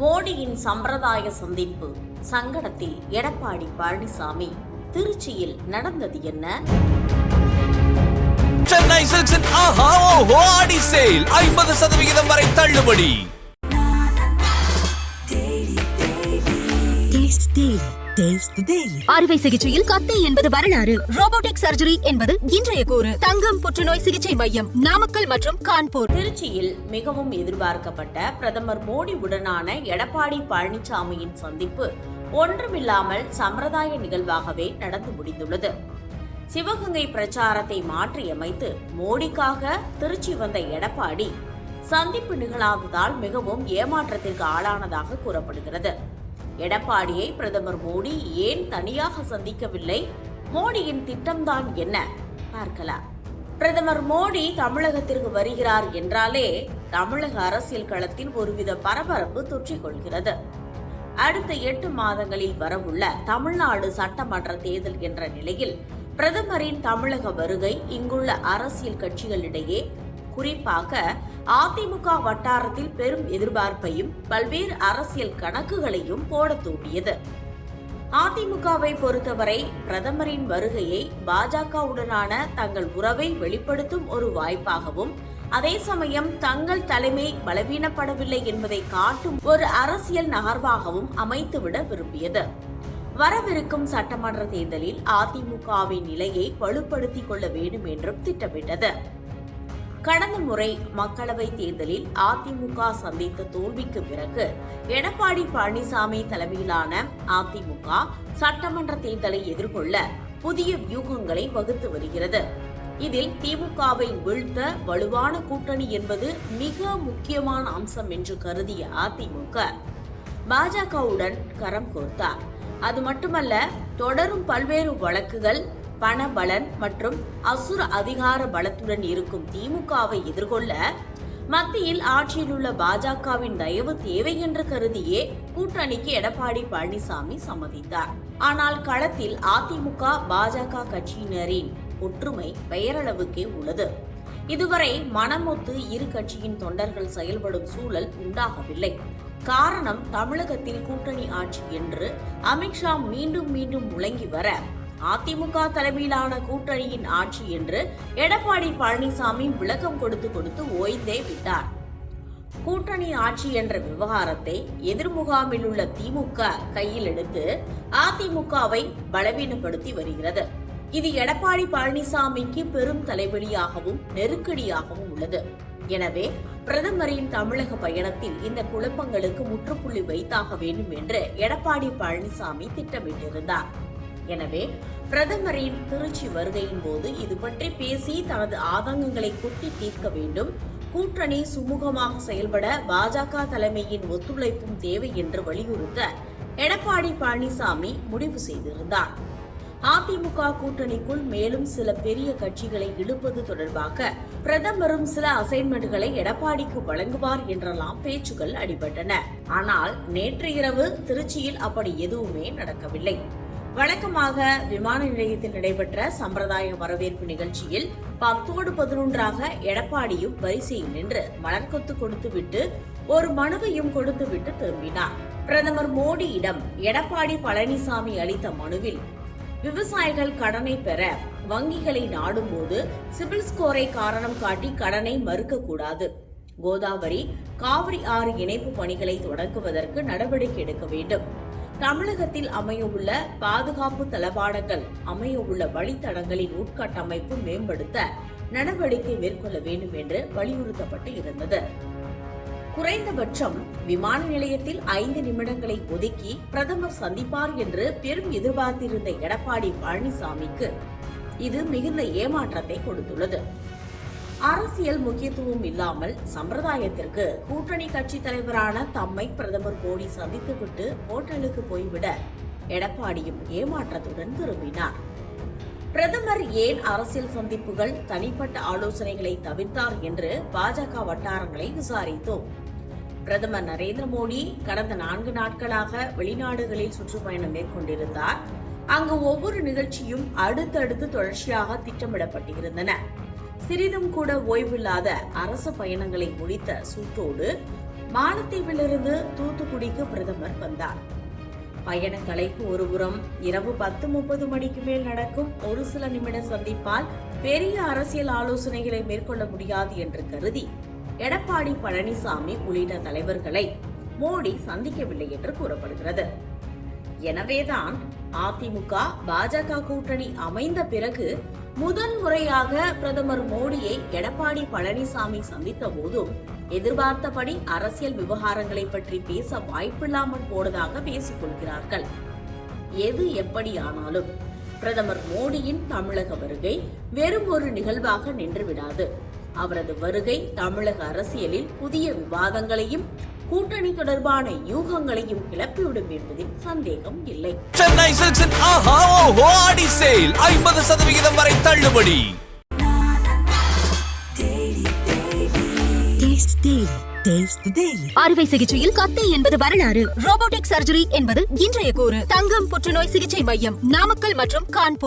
மோடியின் சம்பிரதாய சந்திப்பு. சங்கடத்தில் எடப்பாடி பழனிசாமி திருச்சியில் நடந்தது என்ன? சென்னை சில்க்ஸின் ஆஹா ஓஹோ ஆடி சேல். ஐம்பது சதவிகிதம் வரை தள்ளுபடி. அறுவை சிகிச்சையில் கத்தை என்பது வரலாறு. ரோபோட்டிக் சர்ஜரி என்பது இன்றைய கூறு. தங்கம் புற்றுநோய் சிகிச்சை மையம் நாமக்கல் மற்றும் கான்பூர். திருச்சியில் மிகவும் எதிர்பார்க்கப்பட்ட பிரதமர் மோடி உடனான எடப்பாடி பழனிசாமியின் சந்திப்பு ஒன்றுமில்லாமல் சம்பிரதாய நிகழ்வாகவே நடந்து முடிந்துள்ளது. சிவகங்கை பிரச்சாரத்தை மாற்றியமைத்து மோடிக்காக திருச்சி வந்த எடப்பாடி சந்திப்பு நிகழாததால் மிகவும் ஏமாற்றத்திற்கு ஆளானதாக கூறப்படுகிறது. எடப்பாடியை பிரதமர் மோடி ஏன் தனியாக சந்திக்கவில்லை? மோடியின் திட்டம்தான் என்ன? பார்க்கலாம். பிரதமர் மோடி தமிழகத்திற்கு வருகிறார் என்றாலே தமிழக அரசியல் களத்தில் ஒருவித பரபரப்பு தொற்றிக் கொள்கிறது. அடுத்த எட்டு மாதங்களில் வரவுள்ள தமிழ்நாடு சட்டமன்ற தேர்தல் என்ற நிலையில் பிரதமரின் தமிழக வருகை இங்குள்ள அரசியல் கட்சிகளிடையே குறிப்பாக அதிமுக வட்டாரத்தில் பெரும் எதிர்பார்ப்பையும் பல்வேறு அரசியல் கணக்குகளையும் போட தூண்டியது. அதிமுகவை பொறுத்தவரை பிரதமரின் வருகையை பாஜகவுடனான தங்கள் உறவை வெளிப்படுத்தும் ஒரு வாய்ப்பாகவும் அதே சமயம் தங்கள் தலைமை பலவீனப்படவில்லை என்பதை காட்டும் ஒரு அரசியல் நகர்வாகவும் அமைத்துவிட விரும்பியது. வரவிருக்கும் சட்டமன்ற தேர்தலில் அதிமுகவின் நிலையை வலுப்படுத்திக் கொள்ள வேண்டும் என்றும் திட்டமிட்டது. கடந்த முறை மக்களவை தேர்தலில் அதிமுக சந்தித்த தோல்விக்கு பிறகு எடப்பாடி பழனிசாமி தலைமையிலான அதிமுக சட்டமன்ற தேர்தலை எதிர்கொள்ள புதிய வியூகங்களை வகுத்து வருகிறது. இதில் திமுகவை வீழ்த்த வலுவான கூட்டணி என்பது மிக முக்கியமான அம்சம் என்று கருதிய அதிமுக பாஜகவுடன் கரம் கோர்த்தார். அது மட்டுமல்ல தொடரும் பல்வேறு வழக்குகள் பண பலன் மற்றும் அசுர அதிகார பலத்துடன் இருக்கும் திமுகவை எதிர்கொள்ள மத்தியில் ஆட்சியில் உள்ள பாஜகவின் தயவு தேவை என்று கருதியே கூட்டணிக்கு எடப்பாடி பழனிசாமி சம்மதித்தார். ஆனால் களத்தில் அதிமுக பாஜக கட்சியினரின் ஒற்றுமை பெயரளவுக்கே உள்ளது. இதுவரை மனமொத்து இரு கட்சியின் தொண்டர்கள் செயல்படும் சூழல் உண்டாகவில்லை. காரணம் தமிழகத்தில் கூட்டணி ஆட்சி என்று அமித்ஷா மீண்டும் மீண்டும் முழங்கி வர அதிமுக தலைமையிலான கூட்டணியின் ஆட்சி என்று எடப்பாடி பழனிசாமி விளக்கம் கொடுத்து கொடுத்து ஓய்ந்தே விட்டார். கூட்டணி ஆட்சி என்ற விவகாரத்தை எதிர்முகாமில் உள்ள திமுக கையில் எடுத்து அதிமுகவை பலவீனப்படுத்தி வருகிறது. இது எடப்பாடி பழனிசாமிக்கு பெரும் தலைவலியாகவும் நெருக்கடியாகவும் உள்ளது. எனவே பிரதமரின் தமிழக பயணத்தில் இந்த குழப்பங்களுக்கு முற்றுப்புள்ளி வைத்தாக வேண்டும் என்று எடப்பாடி பழனிசாமி திட்டமிட்டிருந்தார். எனவே பிரதமரின் திருச்சி வருகையின் போது இது பற்றி பேசி தனது ஆதங்கங்களை கொட்டி தீர்க்க வேண்டும். கூட்டணி சுமூகமாக செயல்பட பாஜக தலைமையின் ஒத்துழைப்பும் தேவை என்று வலியுறுத்த எடப்பாடி பழனிசாமி முடிவு செய்திருந்தார். அதிமுக கூட்டணிக்குள் மேலும் சில பெரிய கட்சிகளை இழுப்பது தொடர்பாக பிரதமரும் சில அசைன்மெண்ட்களை எடப்பாடிக்கு வழங்குவார் என்றெல்லாம் பேச்சுகள் அடிபட்டன. ஆனால் நேற்று இரவு திருச்சியில் அப்படி எதுவுமே நடக்கவில்லை. வழக்கமாக விமான நிலையத்தில் நடைபெற்ற சம்பிரதாய வரவேற்பு நிகழ்ச்சியில் பத்தோடு பதினொன்றாக எடப்பாடியும் வரிசையில் நின்று மலர்கொத்து கொடுத்துவிட்டு ஒரு மனுவையும் கொடுத்துவிட்டு திரும்பினார். பிரதமர் மோடியிடம் எடப்பாடி பழனிசாமி அளித்த மனுவில் விவசாயிகள் கடனை பெற வங்கிகளை நாடும்போது சிபில் ஸ்கோரை காரணம் காட்டி கடனை மறுக்கக்கூடாது. கோதாவரி காவிரி ஆறு இணைப்பு பணிகளை தொடங்குவதற்கு நடவடிக்கை எடுக்க வேண்டும். தமிழகத்தில் அமையவுள்ள பாதுகாப்பு தளவாடங்கள் அமையவுள்ள வழித்தடங்களின் உட்கட்டமைப்பு மேம்படுத்த நடவடிக்கை மேற்கொள்ள வேண்டும் என்று வலியுறுத்தப்பட்டு இருந்தது. குறைந்தபட்சம் விமான நிலையத்தில் ஐந்து நிமிடங்களை ஒதுக்கி பிரதமர் சந்திப்பார் என்று பெரும் எதிர்பார்த்திருந்த எடப்பாடி பழனிசாமிக்கு இது மிகுந்த ஏமாற்றத்தை கொடுத்துள்ளது. அரசியல் முக்கியத்துவம் இல்லாமல் சம்பிரதாயத்திற்கு கூட்டணி கட்சி தலைவரான தம்மை பிரதமர் மோடி சந்தித்துவிட்டு ஹோட்டலுக்கு போய்விட எடப்பாடியும் ஏமாற்றத்துடன் திரும்பினார் பிரதமர் ஏன் அரசியல் சந்திப்புகள் தனிப்பட்ட ஆலோசனைகளை தவிர்த்தார் என்று பாஜக வட்டாரங்களை விசாரித்தோம். பிரதமர் நரேந்திர மோடி கடந்த நான்கு நாட்களாக வெளிநாடுகளில் சுற்றுப்பயணம் மேற்கொண்டிருந்தார். அங்கு ஒவ்வொரு நிகழ்ச்சியும் அடுத்தடுத்து தொடர்ச்சியாக திட்டமிடப்பட்டிருந்தன. சிறிதும் கூட ஓய்வில்லாத அரசு பயணங்களை முடித்த சூட்டோடு மாலத்தீவிலிருந்து தூத்துக்குடிக்கு பிரதமர் வந்தார். பயண கலைப்பு ஒருபுறம் இரவு பத்து முப்பது மணிக்கு மேல் நடக்கும். ஒரு சில நிமிட சந்திப்பால் பெரிய அரசியல் ஆலோசனைகளை மேற்கொள்ள முடியாது என்று கருதி எடப்பாடி பழனிசாமி உள்ளிட்ட தலைவர்களை மோடி சந்திக்கவில்லை என்று கூறப்படுகிறது. எனவேதான் அதிமுக பாஜக கூட்டணி அமைந்த பிறகு முதல் முறையாக பிரதமர் மோடியை எடப்பாடி பழனிசாமி சந்தித்த போதும் எதிர்பார்த்தபடி அரசியல் விவகாரங்களை பற்றி பேச வாய்ப்பில்லாமல் போனதாக பேசிக் கொள்கிறார்கள். எது எப்படியானாலும் பிரதமர் மோடியின் தமிழக வருகை வெறும் ஒரு நிகழ்வாக நின்றுவிடாது அவரது வருகை தமிழக அரசியலில் புதிய விவாதங்களையும் கூட்டணி தொடர்பான யூகங்களையும் கிளப்பிவிடும் என்பதில் சந்தேகம் இல்லை. சென்னை சில்க்ஸின் ஆஹா ஓஹோ ஆடி சேல். ஐம்பது சதவிகிதம் வரை தள்ளுபடி. அறுவை சிகிச்சையில் கத்தை என்பது வரலாறு. ரோபோட்டிக் சர்ஜரி என்பது இன்றைய கூறு. தங்கம் புற்றுநோய் சிகிச்சை மையம் நாமக்கல் மற்றும் கான்பூர்.